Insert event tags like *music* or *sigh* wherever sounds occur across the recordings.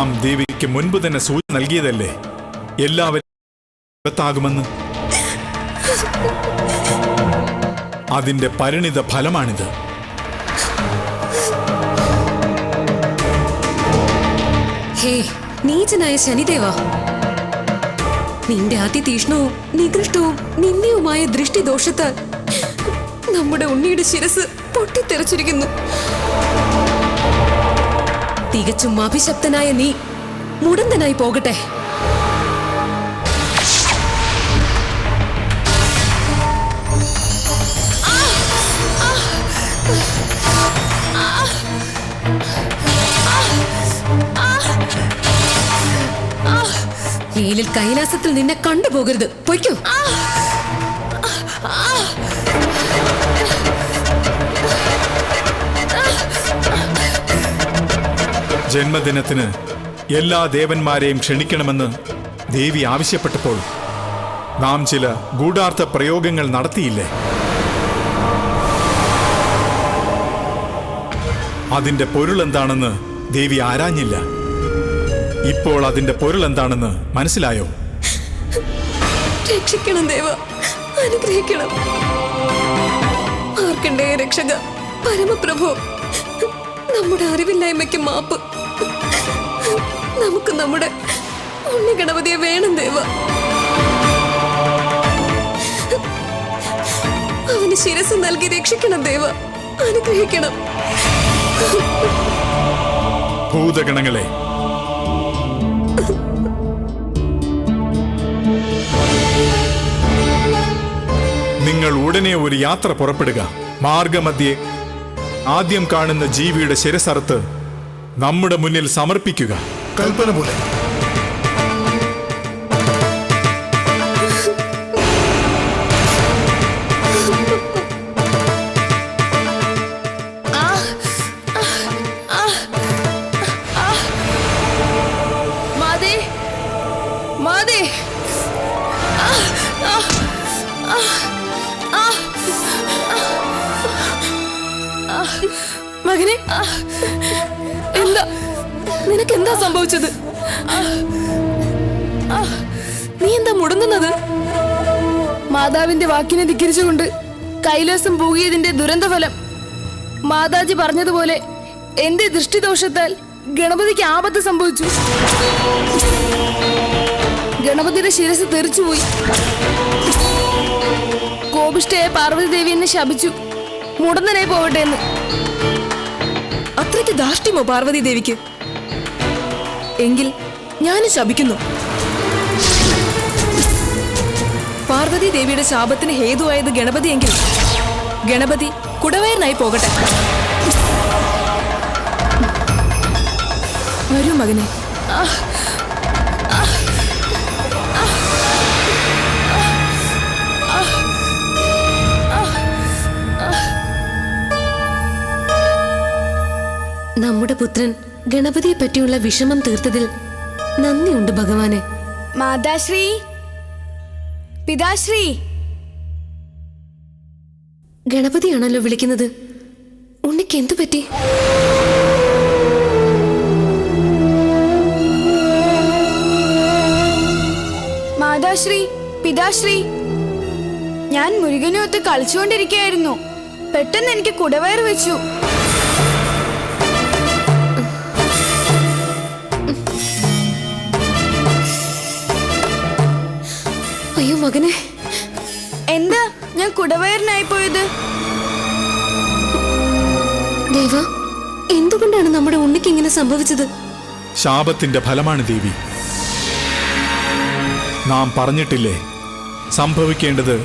നാം ദേവിക്ക് മുൻപ് തന്നെ സൂചന നൽകിയതല്ലേ? എല്ലാവരും അതിന്റെ പരിണിത ഫലമാണിത്. നീചനായ ശനിദേവ. നിന്റെ അതിതീഷ്ണവും നികൃഷ്ടവും നിന്ദ്യവുമായ ദൃഷ്ടിദോഷത്താൽ നമ്മുടെ ഉണ്ണിയുടെ ശിരസ് പൊട്ടിത്തെറിച്ചിരിക്കുന്നു. തികച്ചും അഭിശപ്തനായ നീ മുടന്തനായി പോകട്ടെ. നീലിൽ കൈലാസത്തിൽ നിന്നെ കണ്ടുപോകരുത്. പൊയ്ക്കോ. ജന്മദിനത്തിന് എല്ലാ ദേവന്മാരെയും ക്ഷണിക്കണമെന്ന് ദേവി ആവശ്യപ്പെട്ടപ്പോൾ നാം ചില ഗൂഢാർത്ഥ പ്രയോഗങ്ങൾ നടത്തിയില്ലേ? അതിന്റെ പൊരുൾ എന്താണെന്ന് ദേവി ആരാഞ്ഞില്ല. ഇപ്പോൾ അതിന്റെ പൊരുൾ എന്താണെന്ന് മനസ്സിലായോ? രക്ഷിക്കണം ദേവ. അനുഗ്രഹിക്കണം. രക്ഷക പരമപ്രഭു നമ്മുടെ അറിവില്ലായ്മയ്ക്ക് മാപ്പ്. നമുക്ക് നമ്മുടെ ഉണ്ണി ഗണപതിയെ വേണം ദേവ. അവന് ശിരസ് നൽകി രക്ഷിക്കണം ദേവ. അനുഗ്രഹിക്കണം. ഭൂതഗണങ്ങളെ. നിങ്ങൾ ഉടനെ ഒരു യാത്ര പുറപ്പെടുക. മാർഗമധ്യേ ആദ്യം കാണുന്ന ജീവിയുടെ ശിരസറുത്ത് നമ്മുടെ മുന്നിൽ സമർപ്പിക്കുക. കൽപ്പന പോലെ. മകനെ എന്താ? നിനക്ക് എന്താ സംഭവിച്ചത് നീ എന്താ മുടങ്ങുന്നത്? മാതാവിന്റെ വാക്കിനെ ധിക്കരിച്ചുകൊണ്ട് കൈലാസം പോകിയതിന്റെ ദുരന്തഫലം മാതാജി പറഞ്ഞതുപോലെ എന്റെ ദൃഷ്ടിദോഷത്താൽ ഗണപതിക്ക് ആപത്ത് സംഭവിച്ചു. ഗണപതിയുടെ ശിരസ് തെറിച്ചുപോയി. കോപിഷ്ഠയായ പാർവതി ദേവി എന്നെ ശപിച്ചു. മുടന്തനായി പോവട്ടെ എന്ന്. അത്രയ്ക്ക് ദാഷ്ട്യമോ പാർവതി ദേവിക്ക് എങ്കിൽ ഞാൻ ശപിക്കുന്നു. പാർവതി ദേവിയുടെ ശാപത്തിന് ഹേതുവായത് ഗണപതി എങ്കിൽ ഗണപതി കുടവയറിനായി പോകട്ടെ. വരൂ മകനെ. നമ്മുടെ പുത്രൻ ഗണപതിയെ പറ്റിയുള്ള വിഷമം തീർത്തതിൽ നന്ദിയുണ്ട് ഭഗവാനെ. മാതാശ്രീ. പിതാശ്രീ. ഗണപതിയാണല്ലോ വിളിക്കുന്നത്. ഉണ്ണിക്ക് എന്തു പറ്റി? മാതാശ്രീ പിതാശ്രീ. ഞാൻ മുരുകനുമൊത്ത് കളിച്ചുകൊണ്ടിരിക്കുകയായിരുന്നു. പെട്ടെന്ന് എനിക്ക് കുടവയർ വെച്ചു. മകനെ. എന്താ ഞാൻ കുടവയറിനായി പോയത്? ദേവ എന്തുകൊണ്ടാണ് നമ്മുടെ ഉണ്ണിക്ക് ഇങ്ങനെ സംഭവിച്ചത്? ശാപത്തിന്റെ ഫലമാണ് ദേവി. നാം പറഞ്ഞിട്ടില്ലേ സംഭവിക്കേണ്ടത്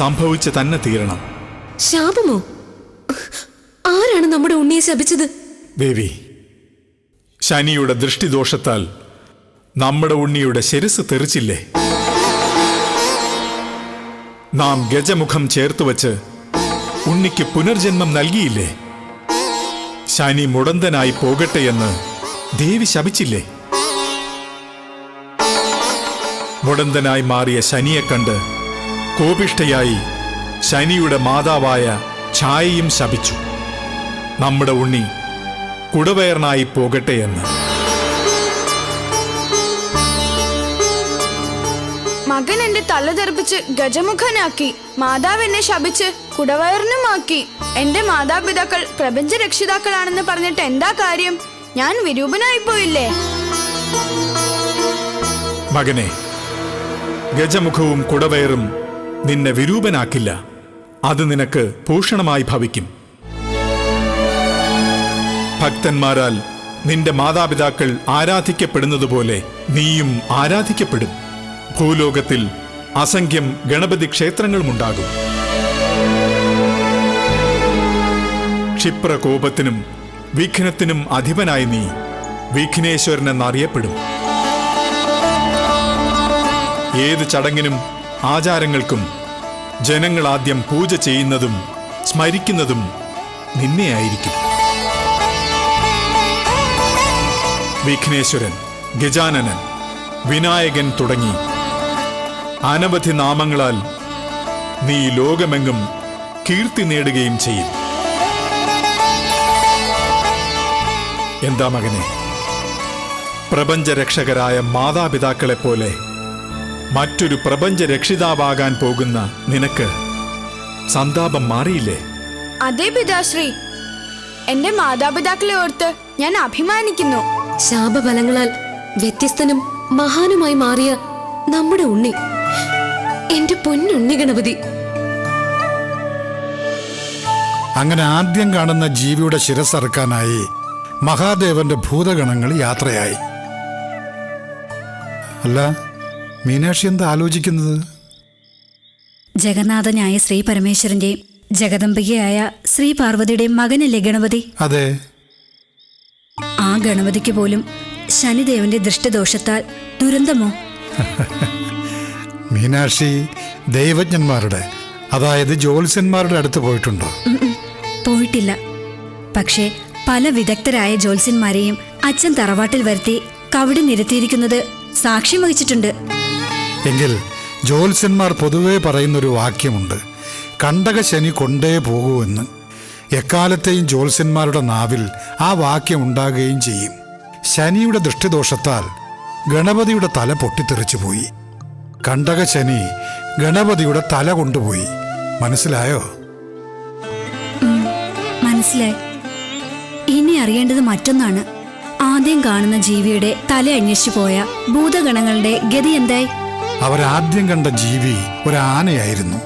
സംഭവിച്ച് തന്നെ തീരണം. ശാപമോ? ആരാണ് നമ്മുടെ ഉണ്ണിയെ ശപിച്ചത്? ദേവി ശനിയുടെ ദൃഷ്ടിദോഷത്താൽ നമ്മുടെ ഉണ്ണിയുടെ ശിരസ് തെറിച്ചില്ലേ? നാം ഗജമുഖം ചേർത്ത് വച്ച് ഉണ്ണിക്ക് പുനർജന്മം നൽകിയില്ലേ? ശനി മുടന്തനായി പോകട്ടെ എന്ന് ദേവി ശപിച്ചില്ലേ? മുടന്തനായി മാറിയ ശനിയെ കണ്ട് കോപിഷ്ഠയായി ശനിയുടെ മാതാവായ ഛായയും ശപിച്ചു. നമ്മുടെ ഉണ്ണി കുടവയറിനായി പോകട്ടെ മകൻ എന്റെ തല തെറിപ്പിച്ച് ഗജമുഖനാക്കി മാതാവ് എന്നെ ശപിച്ച് കുടവയറിനുമാക്കി. എന്റെ മാതാപിതാക്കൾ പ്രപഞ്ച രക്ഷിതാക്കളാണെന്ന് പറഞ്ഞിട്ട് എന്താ കാര്യം? ഞാൻ വിരൂപനായി പോയില്ലേ മകനെ ഗജമുഖവും കുടവയറും നിന്നെ വിരൂപനാക്കില്ല. അത് നിനക്ക് ഭൂഷണമായി ഭവിക്കും. ഭക്തന്മാരാൽ നിന്റെ മാതാപിതാക്കൾ ആരാധിക്കപ്പെടുന്നതുപോലെ നീയും ആരാധിക്കപ്പെടും. ഭൂലോകത്തിൽ അസംഖ്യം ഗണപതി ക്ഷേത്രങ്ങളുമുണ്ടാകും. ക്ഷിപ്രകോപത്തിനും വിഘ്നത്തിനും അധിപനായി നീ വിഘ്നേശ്വരൻ എന്നറിയപ്പെടും ഏത് ചടങ്ങിനും ആചാരങ്ങൾക്കും ജനങ്ങൾ ആദ്യം പൂജ ചെയ്യുന്നതും സ്മരിക്കുന്നതും നിന്നെയായിരിക്കും വിഘ്നേശ്വരൻ ഗജാനനൻ വിനായകൻ തുടങ്ങി അനവധി നാമങ്ങളാൽ നീ ലോകമെങ്ങും കീർത്തി നേടുകയും ചെയ്യും. എന്താ മകനെ? പ്രപഞ്ചരക്ഷകരായ മാതാപിതാക്കളെപ്പോലെ മറ്റൊരു പ്രപഞ്ച രക്ഷിതാവാകാൻ പോകുന്ന നിനക്ക് സന്താപം മാറിയില്ലേ? അതേ പിതാശ്രീ. എന്റെ മാതാപിതാക്കളെ ഓർത്ത് ഞാൻ അഭിമാനിക്കുന്നു. ശാപഫലങ്ങളാൽ വ്യത്യസ്തനും മഹാനുമായി മാറിയ നമ്മുടെ ഉണ്ണി. എന്റെ പൊന്നുണ്ണി ഗണപതി. അങ്ങനെ ആദ്യം കാണുന്ന ജീവിയുടെ ശിരസറക്കാനായി മഹാദേവന്റെ ഭൂതഗണങ്ങൾ യാത്രയായി. അല്ല മീനാക്ഷി എന്താ ആലോചിക്കുന്നത്? ജഗന്നാഥനായ ശ്രീ പരമേശ്വരന്റെ ജഗദംബികയായ ശ്രീ പാർവതിയുടെയും മകനല്ലേ ഗണപതി? അതെ. ആ ഗണപതിക്ക് പോലും ശനിദേവന്റെ ദൃഷ്ടദോഷത്താൽ ദുരന്തമോ? *laughs* മീനാക്ഷി ദൈവജ്ഞന്മാരുടെ അതായത് ജ്യോത്സ്യന്മാരുടെ അടുത്ത് പോയിട്ടുണ്ടോ? പോയിട്ടില്ല. പക്ഷേ പല വിദഗ്ധരായ ജ്യോത്സ്യന്മാരെയും അച്ഛൻ തറവാട്ടിൽ വരുത്തി കവിടെ നിരത്തിയിരിക്കുന്നത് സാക്ഷ്യം വഹിച്ചിട്ടുണ്ട്. എങ്കിൽ ജ്യോത്സ്യന്മാർ പൊതുവെ പറയുന്നൊരു വാക്യമുണ്ട് കണ്ടക ശനി കൊണ്ടേ പോകൂ എന്ന്. എക്കാലത്തെയും ജ്യോത്സ്യന്മാരുടെ നാവിൽ ആ വാക്യം ഉണ്ടാകുകയും ചെയ്യും. ശനിയുടെ ദൃഷ്ടിദോഷത്താൽ ഗണപതിയുടെ തല പൊട്ടിത്തെറിച്ചു പോയി. കണ്ടക ശനി ഗണപതിയുടെ തല കൊണ്ടുപോയി. മനസ്സിലായോ? മനസ്സിലായി. ഇനി അറിയേണ്ടത് മറ്റൊന്നാണ്. ആദ്യം കാണുന്ന ജീവിയുടെ തല അന്വേഷിച്ചു പോയ ഭൂതഗണങ്ങളുടെ ഗതി എന്തായി? അവരാദ്യം കണ്ട ജീവി ഒരാനയായിരുന്നു.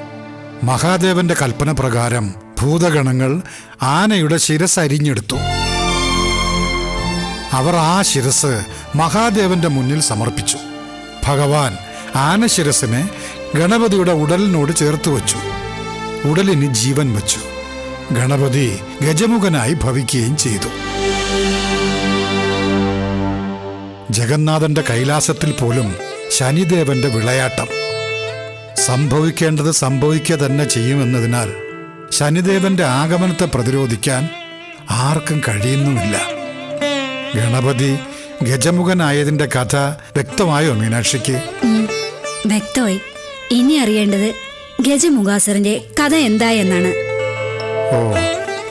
മഹാദേവന്റെ കൽപ്പന പ്രകാരം ഭൂതഗണങ്ങൾ ആനയുടെ ശിരസ് അരിഞ്ഞെടുത്തു. അവർ ആ ശിരസ് മഹാദേവന്റെ മുന്നിൽ സമർപ്പിച്ചു. ഭഗവാൻ ആനശിരസിനെ ഗണപതിയുടെ ഉടലിനോട് ചേർത്ത് വച്ചു. ഉടലിന് ജീവൻ വച്ചു. ഗണപതി ഗജമുഖനായി ഭവിക്കുകയും ചെയ്തു. ജഗന്നാഥന്റെ കൈലാസത്തിൽ പോലും ശനിദേവന്റെ വിളയാട്ടം. സംഭവിക്കേണ്ടത് സംഭവിക്കുക തന്നെ ചെയ്യുമെന്നതിനാൽ ശനിദേവന്റെ ആഗമനത്തെ പ്രതിരോധിക്കാൻ ആർക്കും കഴിയുന്നുമില്ല. ഗണപതി ഗജമുഖനായതിന്റെ കഥ വ്യക്തമായോ മീനാക്ഷിക്ക്? വ്യക്തമായി. ഇനി അറിയേണ്ടത് ഗജമുഖാസുരന്റെ കഥ എന്തായെന്നാണ്. ഓ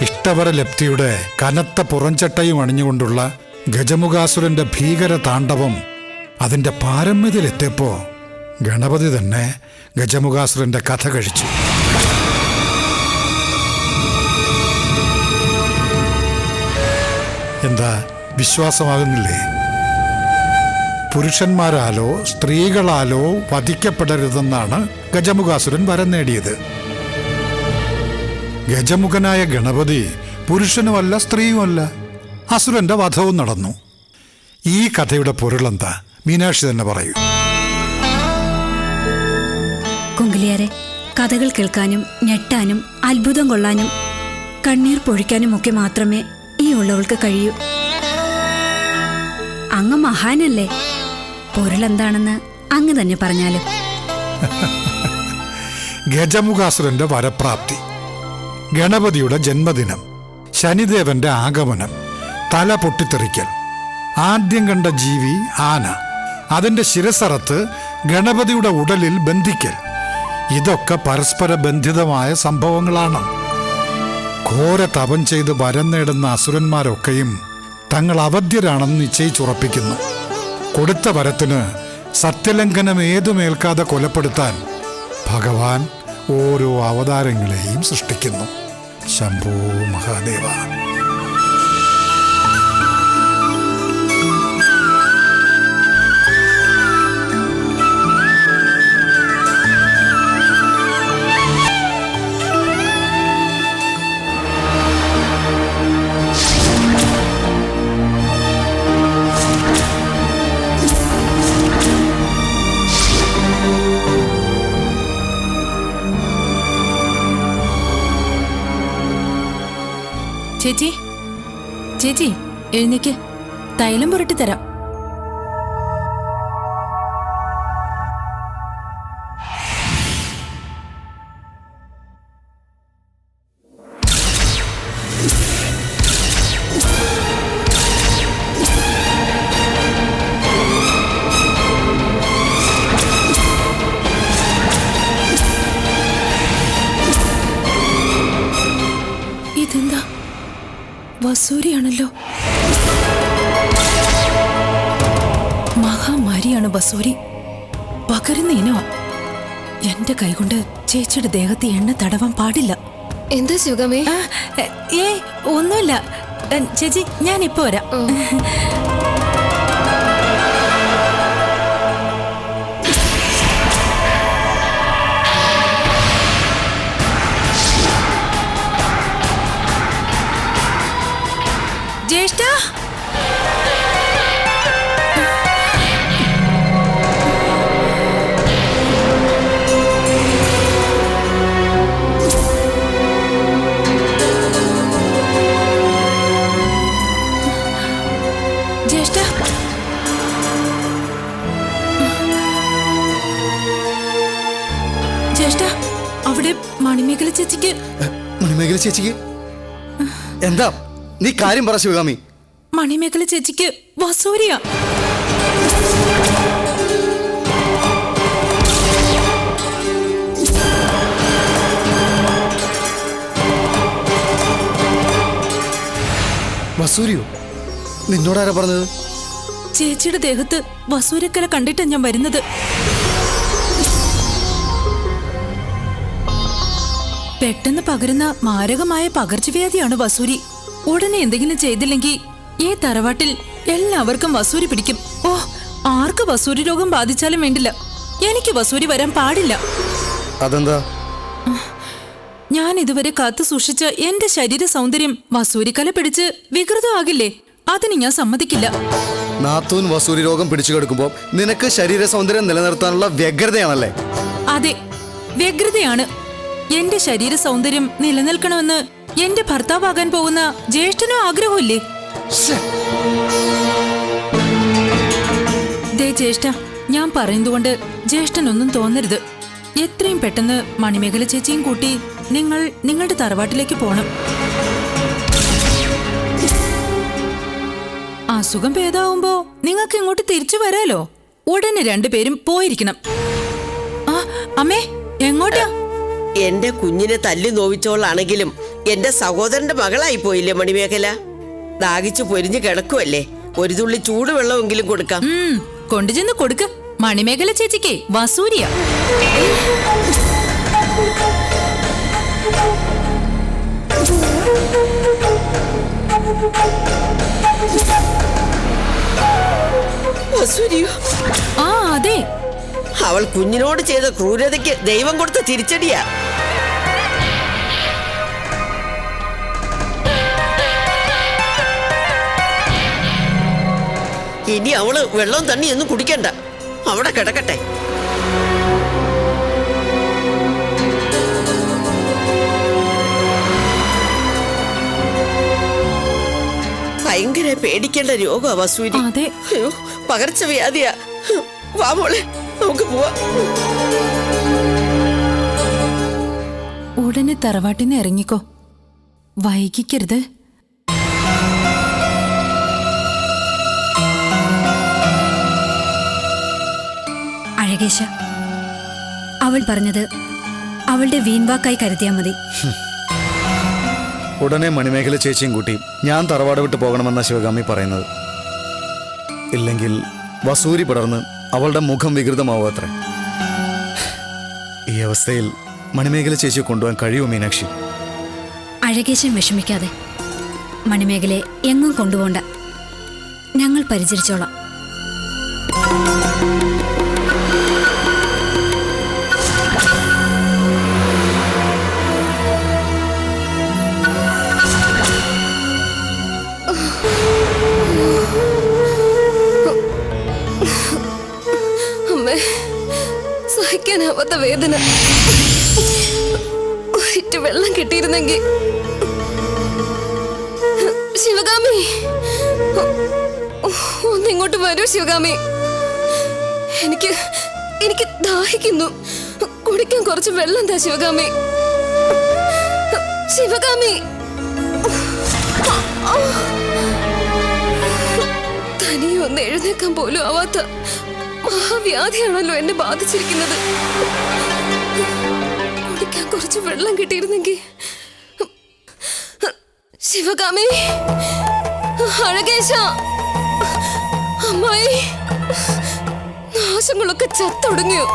ഇഷ്ടവര ലപ്തിയുടെ കനത്ത പുറംചട്ടയും അണിഞ്ഞുകൊണ്ടുള്ള ഗജമുഖാസുരന്റെ ഭീകര താണ്ഡവം അതിന്റെ പാരമ്യത്തിലെത്തിയപ്പോ ഗണപതി തന്നെ ഗജമുഖാസുരന്റെ കഥ കഴിച്ചു. എന്താ വിശ്വാസമാകുന്നില്ലേ? പുരുഷന്മാരാലോ സ്ത്രീകളാലോ വധിക്കപ്പെടരുതെന്നാണ് ഗജമുഖാസുരൻ വരം നേടിയത്. ഗജമുഖനായ ഗണപതി പുരുഷനുമല്ല സ്ത്രീയുമല്ല. അസുരന്റെ വധവും നടന്നു. ഈ കഥയുടെ പൊരുളെന്താ? മീനാക്ഷി തന്നെ പറയൂ. കുങ്കിലിയാരെ കഥകൾ കേൾക്കാനും ഞെട്ടാനും അത്ഭുതം കൊള്ളാനും കണ്ണീർ പൊഴിക്കാനും ഒക്കെ മാത്രമേ ഈ ഉള്ളവൾക്ക് കഴിയൂ. അങ്ങ് മഹാനല്ലേ? പൊരുളെന്താണെന്ന് അങ്ങ് തന്നെ പറഞ്ഞാലും. *laughs* ഗജമുഖാസുരന്റെ വരപ്രാപ്തി. ഗണപതിയുടെ ജന്മദിനം. ശനിദേവന്റെ ആഗമനം. തല പൊട്ടിത്തെറിക്കൽ. ആദ്യം കണ്ട ജീവി ആന. അതിന്റെ ശിരസറത്ത് ഗണപതിയുടെ ഉടലിൽ ബന്ധിക്കൽ. ഇതൊക്കെ പരസ്പര ബന്ധിതമായ സംഭവങ്ങളാണ്. ഘോര തപം ചെയ്ത് വരം നേടുന്ന അസുരന്മാരൊക്കെയും തങ്ങൾ അവധ്യരാണെന്ന് നിശ്ചയിച്ചുറപ്പിക്കുന്നു. കൊടുത്ത വരത്തിന് സത്യലംഘനം ഏതുമേൽക്കാതെ കൊലപ്പെടുത്താൻ ഭഗവാൻ ഓരോ അവതാരങ്ങളെയും സൃഷ്ടിക്കുന്നു. ശംഭോ മഹാദേവ. ചേച്ചി. ചേച്ചി എഴുന്നേക്ക്. തൈലം പുരട്ടി എന്താ സുഖമേ ഏ ഒന്നുമില്ല. ചേച്ചി ഞാൻ ഇപ്പൊ വരാം ജ്യേഷ്ഠ? അവിടെ മണിമേഖല ചേച്ചിക്ക്. മണിമേഖല ചേച്ചിക്ക്? എന്താ? നീ കാര്യം പറ ശിവകാമി. മണിമേഖല ചേച്ചിക്ക് വസൂരിയ. വസൂരിയോ? നിന്നോടാരാ പറഞ്ഞത്? ചേച്ചിയുടെ ദേഹത്ത് വസൂരക്കല കണ്ടിട്ടാ ഞാൻ വരുന്നത്. പെട്ടെന്ന് പകരുന്ന മാരകമായ പകർച്ചവ്യാധിയാണ് വസൂരി. ഉടനെ എന്തെങ്കിലും ചെയ്തില്ലെങ്കിൽ ഈ തറവാട്ടിൽ എല്ലാവർക്കും വസൂരി പിടിക്കും. ഓ ആർക്ക് വസൂരി രോഗം ബാധിച്ചാലും വേണ്ടില്ല. എനിക്ക് വസൂരി വരാൻ പാടില്ല. അതെന്താ? ഞാൻ ഇതുവരെ കാത്തു സൂക്ഷിച്ച എന്റെ ശരീര സൗന്ദര്യം വസൂരിക്കല പിടിച്ച് വികൃതമാകില്ലേ? അതിന് ഞാൻ സമ്മതിക്കില്ല. നാത്തൂൻ വസൂരി രോഗം പിടിച്ചു കിടക്കുമ്പോൾ നിനക്ക് ശരീര സൗന്ദര്യം നിലനിർത്താനുള്ള വ്യഗ്രതയാണല്ലേ? അതെ വ്യഗ്രതയാണ്. എന്റെ ശരീര സൗന്ദര്യം നിലനിൽക്കണമെന്ന് എന്റെ ഭർത്താവാകാൻ പോകുന്ന ജ്യേഷ്ഠനോ ആഗ്രഹമില്ലേ? ദേ ജ്യേഷ്ഠ ഞാൻ പറയുന്നതുകൊണ്ട് ജ്യേഷ്ഠനൊന്നും തോന്നരുത്. എത്രയും പെട്ടെന്ന് മണിമേഖല ചേച്ചിയും കൂട്ടി നിങ്ങൾ നിങ്ങളുടെ തറവാട്ടിലേക്ക് പോണം. അസുഖം ഭേദാവുമ്പോ നിങ്ങൾക്ക് ഇങ്ങോട്ട് തിരിച്ചു വരാലോ? ഉടനെ രണ്ടുപേരും പോയിരിക്കണം. ആ അമ്മേ എങ്ങോട്ടാ? എന്റെ കുഞ്ഞിനെ തല്ലി നോവിച്ചോളാണെങ്കിലും എന്റെ സഹോദരന്റെ മകളായി പോയില്ലേ മണിമേഖല? ദാഹിച്ചു പൊരിഞ്ഞു കിടക്കുവല്ലേ? ഒരു തുള്ളി ചൂടുവെള്ളമെങ്കിലും കൊടുക്കാം. കൊണ്ടുചെന്ന് കൊടുക്ക. മണിമേഖല ചേച്ചിക്ക് വസൂരിയ. വസൂരിയോ? ആ അതെ. അവൾ കുഞ്ഞിനോട് ചെയ്ത ക്രൂരതയ്ക്ക് ദൈവം കൊടുത്ത തിരിച്ചടിയാ. ഇനി അവൾ വെള്ളം തണ്ണി ഒന്നും കുടിക്കണ്ട. അവിടെ കിടക്കട്ടെ. ഭയങ്കര പേടിക്കേണ്ട രോഗമാ വസൂരി. പകർച്ചവ്യാധിയാ. വാ മോളെ. നമുക്ക് പോവാം. ഉടനെ തറവാട്ടിൽ നിന്ന് ഇറങ്ങിക്കോ. വൈകിക്കരുത്. അഴകേശ അവൾ പറഞ്ഞത് അവളുടെ വീൺവാക്കായി കരുതിയാൽ മതി. ഉടനെ മണിമേഖല ചേച്ചിയും കൂട്ടി ഞാൻ തറവാട് വിട്ട് പോകണമെന്ന ശിവഗാമി പറയുന്നത്. ഇല്ലെങ്കിൽ വസൂരി പടർന്ന് അവളുടെ മുഖം വികൃതമാവത്രേ. ഈ അവസ്ഥയിൽ മണിമേഖല ചേച്ചിയെ കൊണ്ടുപോകാൻ കഴിയുമോ മീനാക്ഷി? അഴകേശൻ വിഷമിക്കാതെ മണിമേഖലയെ എങ്ങും കൊണ്ടുപോണ്ട. ഞങ്ങൾ പരിചരിച്ചോളാം. സഹിക്കാനാവാത്ത വേദന. ഒരിറ്റ് വെള്ളം കിട്ടിയിരുന്നെങ്കിൽ. ശിവകാമി. ഒന്നിങ്ങോട്ട് വരൂ ശിവകാമി. എനിക്ക് എനിക്ക് ദാഹിക്കുന്നു. കുടിക്കാൻ കുറച്ച് വെള്ളം താ ശിവകാമി. ശിവകാമി. തനിയെ ഒന്ന് എഴുന്നേക്കാൻ പോലും ആവാത്ത മഹാവ്യാധിയാണല്ലോ എന്നെ ബാധിച്ചിരിക്കുന്നത്. കുടിക്കാൻ കുറച്ച് വെള്ളം കിട്ടിയിരുന്നെങ്കിൽ ശിവകാമി അഴകേശ അമ്മായി നാശങ്ങളൊക്കെ ചത്തൊടുങ്ങിയോ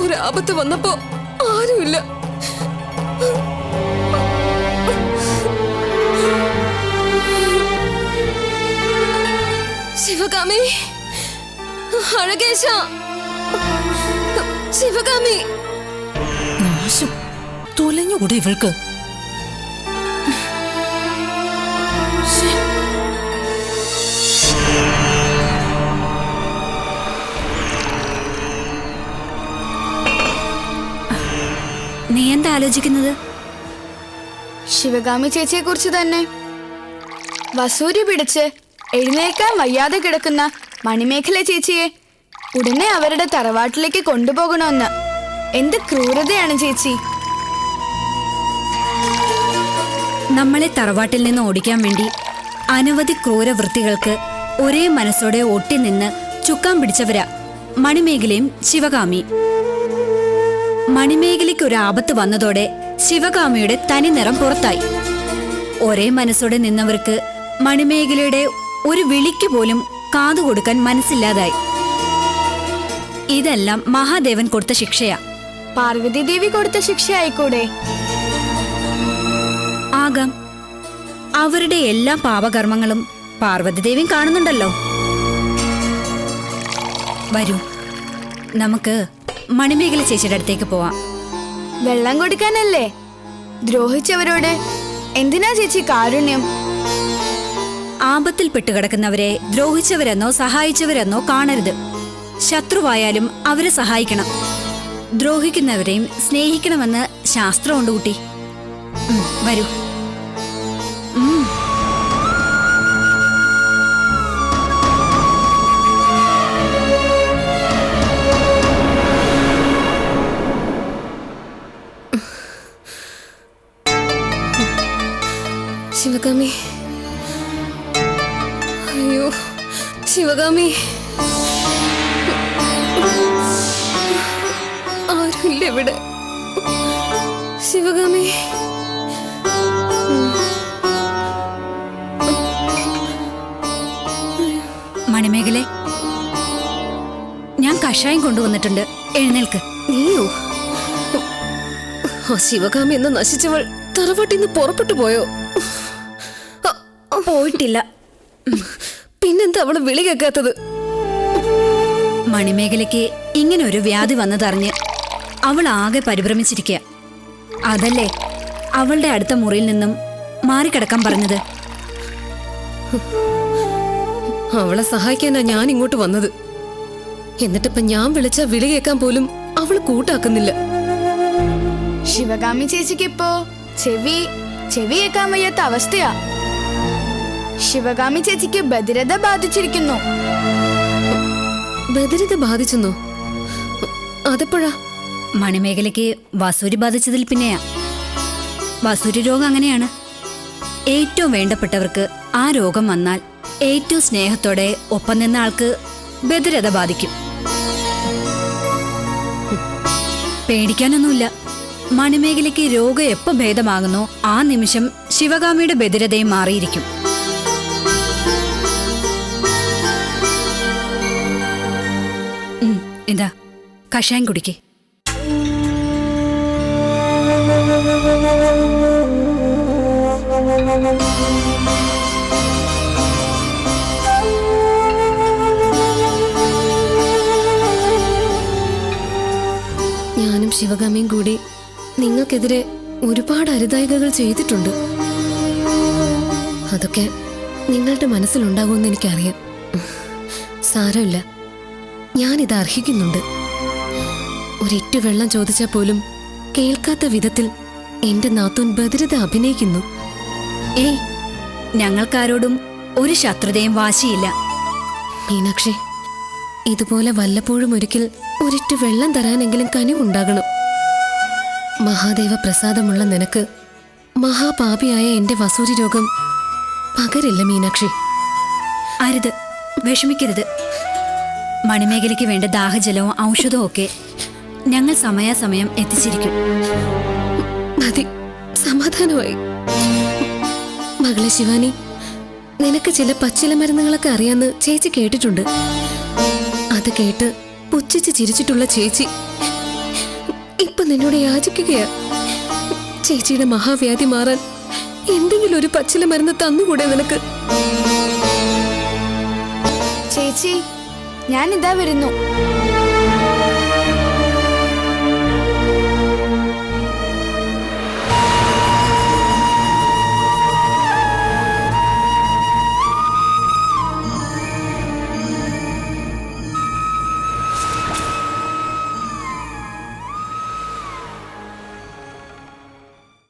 ഒരാപത്ത് വന്നപ്പോ ശിവകാമി? അഴകേശ ശിവകാമി. നാശം. തുലഞ്ഞുകൂടി ഇവൾക്ക്. നീ എന്താ ആലോചിക്കുന്നത്? ശിവഗാമി ചേച്ചിയെ കുറിച്ച് തന്നെ. വസൂരി പിടിച്ച് എഴുന്നേൽക്കാൻ വയ്യാതെ കിടക്കുന്ന മണിമേഖല ചേച്ചിയെ ഉടനെ അവരുടെ തറവാട്ടിലേക്ക് കൊണ്ടുപോകണമെന്ന് എന്ത് ക്രൂരതയാണ് ചേച്ചി? നമ്മളെ തറവാട്ടിൽ നിന്ന് ഓടിക്കാൻ വേണ്ടി അനവധി ക്രൂരവൃത്തികൾക്ക് ഒരേ മനസ്സോടെ ഒട്ടി നിന്ന് ചുക്കാൻ പിടിച്ചവരാ മണിമേഖലയും ശിവകാമി. മണിമേഖലയ്ക്ക് ഒരു ആപത്ത് വന്നതോടെ ശിവകാമിയുടെ തനി നിറം പുറത്തായി. ഒരേ മനസ്സോടെ നിന്നവർക്ക് മണിമേഖലയുടെ ഒരു വിളിക്ക് പോലും കാതു കൊടുക്കാൻ മനസ്സില്ലാതായി. ഇതെല്ലാം മഹാദേവൻ കൊടുത്ത ശിക്ഷയാ. പാർവതി ദേവി കൊടുത്ത ശിക്ഷ ആയിക്കൂടെ ആകാം. അവരുടെ എല്ലാ പാപകർമ്മങ്ങളും പാർവതി പാർവതിദേവിയും കാണുന്നുണ്ടല്ലോ. വരൂ. നമുക്ക് മണിമേഖല ചേച്ചിയുടെ അടുത്തേക്ക് പോവാം. വെള്ളം കൊടുക്കാനല്ലേ? ദ്രോഹിച്ചവരോട് എന്തിനാ ചേച്ചി കാരുണ്യം? ആപത്തിൽ പെട്ടുകിടക്കുന്നവരെ ദ്രോഹിച്ചവരെന്നോ സഹായിച്ചവരെന്നോ കാണരുത്. ശത്രുവായാലും അവരെ സഹായിക്കണം. ദ്രോഹിക്കുന്നവരെയും സ്നേഹിക്കണമെന്ന് ശാസ്ത്രമുണ്ട് കുട്ടി. വരൂ. ശിവകാമി അയ്യോ ശിവഗാമി ആരുമില്ല ഇവിടെ. ശിവഗാമി മണിമേഖലെ ഞാൻ കഷായം കൊണ്ടുവന്നിട്ടുണ്ട്. എഴുന്നേൽക്ക്. നീയോ ആ ശിവകാമി എന്ന് നശിച്ചവൾ തറവാട്ടിൽ നിന്ന് പുറപ്പെട്ടു പോയോ? പോയിട്ടില്ല. അവൾ വിളി കേൾക്കാത്തത് മണിമേഖലയ്ക്ക് ഇങ്ങനെ ഒരു വ്യാധി വന്നതറിഞ്ഞ് അവൾ ആകെ പരിഭ്രമിച്ചിരിക്കുക അതല്ലേ അവളുടെ അടുത്ത മുറിയിൽ നിന്നും മാറിക്കിടക്കാൻ പറഞ്ഞത്? അവളെ സഹായിക്കാനാ ഞാൻ ഇങ്ങോട്ട് വന്നത്. എന്നിട്ടിപ്പൊ ഞാൻ വിളിച്ച വിളി കേൾക്കാൻ പോലും അവൾ കൂട്ടാക്കുന്നില്ല. ശിവഗാമി ചേച്ചിക്ക് ഇപ്പോ ചെവി ചെവി കേൾക്കാൻ വയ്യാത്ത അവസ്ഥയാ. ശിവഗാമി ചേച്ചിക്ക് ബദിരത ബാധിച്ചിരിക്കുന്നു. ബദിരത ബാധിച്ചെന്നോ? അതെപ്പോഴാ? മണിമേഖലയ്ക്ക് വസൂരി ബാധിച്ചതിൽ പിന്നെയാ. വസൂരി രോഗം അങ്ങനെയാണ്. ഏറ്റവും വേണ്ടപ്പെട്ടവർക്ക് ആ രോഗം വന്നാൽ ഏറ്റവും സ്നേഹത്തോടെ ഒപ്പം നിന്ന ആൾക്ക് ബദിരത ബാധിക്കും. പേടിക്കാനൊന്നുമില്ല. മണിമേഖലയ്ക്ക് രോഗം എപ്പോൾ ഭേദമാകുന്നോ ആ നിമിഷം ശിവഗാമിയുടെ ബദിരതയും മാറിയിരിക്കും. ഇതാ കഷായം കുടിക്കേ. ഞാനും ശിവഗാമിയും കൂടി നിങ്ങൾക്കെതിരെ ഒരുപാട് അരുതായികകൾ ചെയ്തിട്ടുണ്ട്. അതൊക്കെ നിങ്ങളുടെ മനസ്സിലുണ്ടാകുമെന്ന് എനിക്കറിയാം. സാരമില്ല. ഞാനിത് അർഹിക്കുന്നുണ്ട്. ഒരിറ്റു വെള്ളം ചോദിച്ചാൽ പോലും കേൾക്കാത്ത വിധത്തിൽ എന്റെ നാത്തൂൻ ബദിരത അഭിനയിക്കുന്നു. ഏയ് ഞങ്ങൾക്കാരോടും ഒരു ശത്രുതയും വാശിയില്ല. മീനാക്ഷി ഇതുപോലെ വല്ലപ്പോഴും ഒരിക്കൽ ഒരിറ്റു വെള്ളം തരാനെങ്കിലും കനിവുണ്ടാകണം. മഹാദേവ പ്രസാദമുള്ള നിനക്ക് മഹാപാപിയായ എന്റെ വസൂരി രോഗം പകരില്ല മീനാക്ഷി. അരുത് വിഷമിക്കരുത്. മണിമേഖലയ്ക്ക് വേണ്ട ദാഹജലവും ഔഷധവും ഒക്കെ ഞങ്ങൾ സമയാസമയം എത്തിച്ചിരിക്കും. മതി. സമാധാനമായി. മകളെ ശിവാനി നിനക്ക് ചില പച്ചില മരുന്നുകളൊക്കെ അറിയാന്ന് ചേച്ചി കേട്ടിട്ടുണ്ട്. അത് കേട്ട് പുച്ഛിച്ച് ചിരിച്ചിട്ടുള്ള ചേച്ചി ഇപ്പൊ നിന്നോട് യാചിക്കുകയാ. ചേച്ചിയുടെ മഹാവ്യാധി മാറാൻ എന്തെങ്കിലും ഒരു പച്ചില മരുന്ന് തന്നുകൂടെ നിനക്ക്? ചേച്ചി ഞാൻ ഇതാ വരുന്നു.